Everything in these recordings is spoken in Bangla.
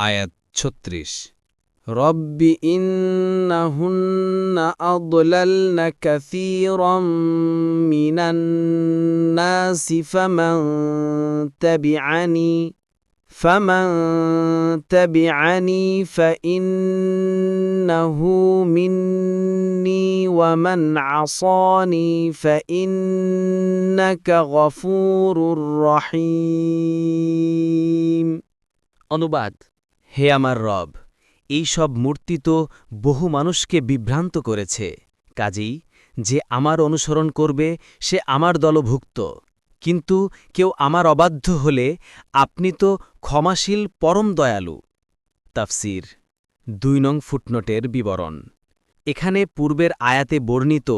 আয়াত ছত্রিশ رب إنهن أضللن كثيرا من الناس فمن تبعني فمن تبعني فإنه مني ومن عصاني فإنك غفور رحيم অনুবাদ হে আমার রব, এই সব মূর্তি তো বহু মানুষকে বিভ্রান্ত করেছে। কাজেই যে আমার অনুসরণ করবে, সে আমার দলভুক্ত। কিন্তু কেউ আমার অবাধ্য হলে আপনি তো ক্ষমাশীল পরম দয়ালু। তাফসির, দুই নং ফুটনোটের বিবরণ। এখানে পূর্বের আয়াতে বর্ণিত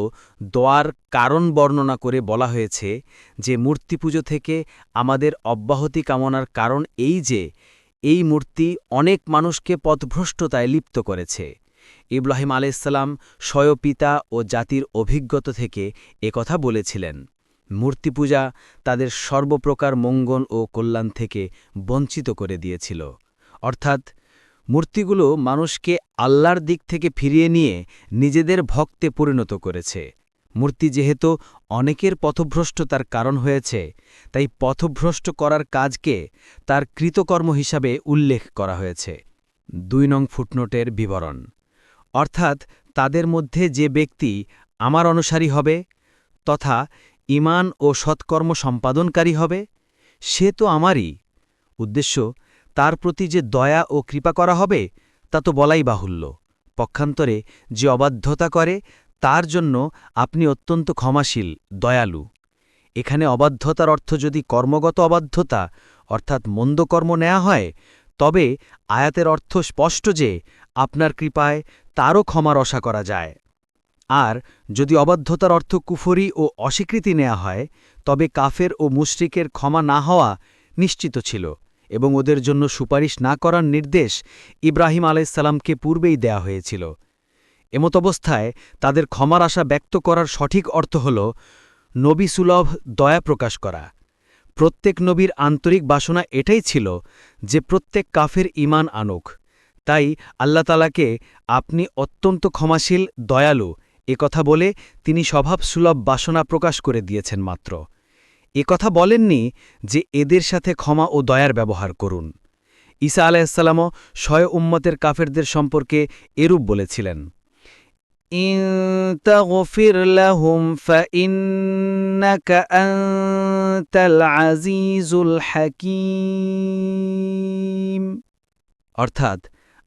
দোয়ার কারণ বর্ণনা করে বলা হয়েছে যে মূর্তি পুজো থেকে আমাদের অব্যাহতি কামনার কারণ এই যে এই মূর্তি অনেক মানুষকে পথভ্রষ্টতায় লিপ্ত করেছে। ইব্রাহিম আলাইসাল্লাম স্বয়পিতা ও জাতির অভিজ্ঞতা থেকে একথা বলেছিলেন। মূর্তি পূজা তাদের সর্বপ্রকার মঙ্গল ও কল্যাণ থেকে বঞ্চিত করে দিয়েছিল। অর্থাৎ মূর্তিগুলো মানুষকে আল্লাহর দিক থেকে ফিরিয়ে নিয়ে নিজেদের ভক্তে পরিণত করেছে। মূর্তি যেহেতু অনেকের পথভ্রষ্টতার কারণ হয়েছে, তাই পথভ্রষ্ট করার কাজকে তার কৃতকর্ম হিসাবে উল্লেখ করা হয়েছে। দুই নং ফুটনোটের বিবরণ। অর্থাৎ তাদের মধ্যে যে ব্যক্তি আমার অনুসারী হবে, তথা ইমান ও সৎকর্ম সম্পাদনকারী হবে, সে তো আমারই। উদ্দেশ্য, তার প্রতি যে দয়া ও কৃপা করা হবে, তা তো বলাই বাহুল্য। পক্ষান্তরে যে অবাধ্যতা করে তার জন্য আপনি অত্যন্ত ক্ষমাশীল, দয়ালু। এখানে অবাধ্যতার অর্থ যদি কর্মগত অবাধ্যতা, অর্থাৎ মন্দকর্ম নেওয়া হয়, তবে আয়াতের অর্থ স্পষ্ট যে আপনার কৃপায় তারও ক্ষমার আশা করা যায়। আর যদি অবাধ্যতার অর্থ কুফরি ও অস্বীকৃতি নেওয়া হয়, তবে কাফের ও মুশরিকের ক্ষমা না হওয়া নিশ্চিত ছিল এবং ওদের জন্য সুপারিশ না করার নির্দেশ ইব্রাহিম আলাইসাল্লামকে পূর্বেই দেয়া হয়েছিল। এমতাবস্থায় তাদের ক্ষমার আশা ব্যক্ত করার সঠিক অর্থ হল নবী সুলভ দয়া প্রকাশ করা। প্রত্যেক নবীর আন্তরিক বাসনা এটাই ছিল যে প্রত্যেক কাফের ইমান আনুক। তাই আল্লাহ তালাকে আপনি অত্যন্ত ক্ষমাশীল, দয়ালু, এ কথা বলে তিনি স্বভাবসুলভ বাসনা প্রকাশ করে দিয়েছেন মাত্র। এ কথা বলেননি যে এদের সাথে ক্ষমা ও দয়ার ব্যবহার করুন। ঈসা আলাইসাল্লামও স্বয় উম্মতের কাফেরদের সম্পর্কে এরূপ বলেছিলেন। إن تغفر لهم فإنك أنت العزيز الحكيم অর্থাৎ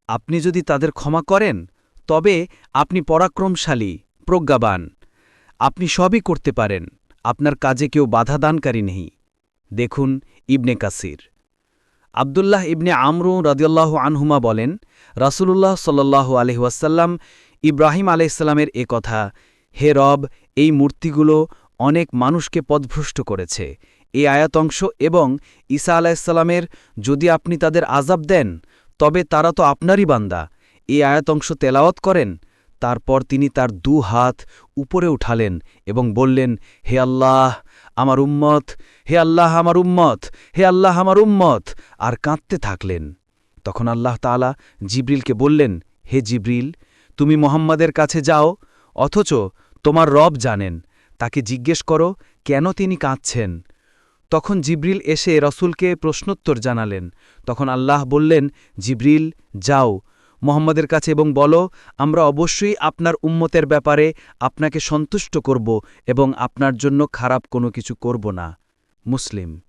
আপনি যদি তাদের ক্ষমা করেন তবে আপনি পরাক্রমশালী প্রজ্ঞাবান আপনি সবই করতে পারেন আপনার কাজে কেউ বাধা দানকারী নেই দেখুন ইবনে কাসির আবদুল্লাহ ইবনে আমরু রদিয়াল্লাহ আনহুমা বলেন রাসূলুল্লাহ সাল্লাল্লাহু আলহি ওয়াসাল্লাম ইব্রাহিম আলাইসাল্লামের এ কথা, হে রব, এই মূর্তিগুলো অনেক মানুষকে পদভ্রষ্ট করেছে। এই আয়াতংশ এবং ঈসা আলাইসাল্লামের যদি আপনি তাদের আজাব দেন, তবে তারা তো আপনারই বান্দা। এই আয়াতংশ তেলাওয়াত করেন। তারপর তিনি তার দু হাত উপরে উঠালেন এবং বললেন, হে আল্লাহ আমার উম্মত, হে আল্লাহ আমার উম্মত, হে আল্লাহ আমার উম্মত। আর কাঁদতে থাকলেন। তখন আল্লাহ তালা জিব্রিলকে বললেন, হে জিব্রিল তুমি মোহাম্মদের কাছে যাও, অথচ তোমার রব জানেন। তাকে জিজ্ঞেস করো, কেন তিনি কাঁদছেন? তখন জিব্রিল এসে রসুলকে প্রশ্নোত্তর জানালেন। তখন আল্লাহ বললেন, জিব্রিল, যাও। মোহাম্মদের কাছে এবং বলো, আমরা অবশ্যই আপনার উম্মতের ব্যাপারে আপনাকে সন্তুষ্ট করব এবং আপনার জন্য খারাপ কোনো কিছু করব না। মুসলিম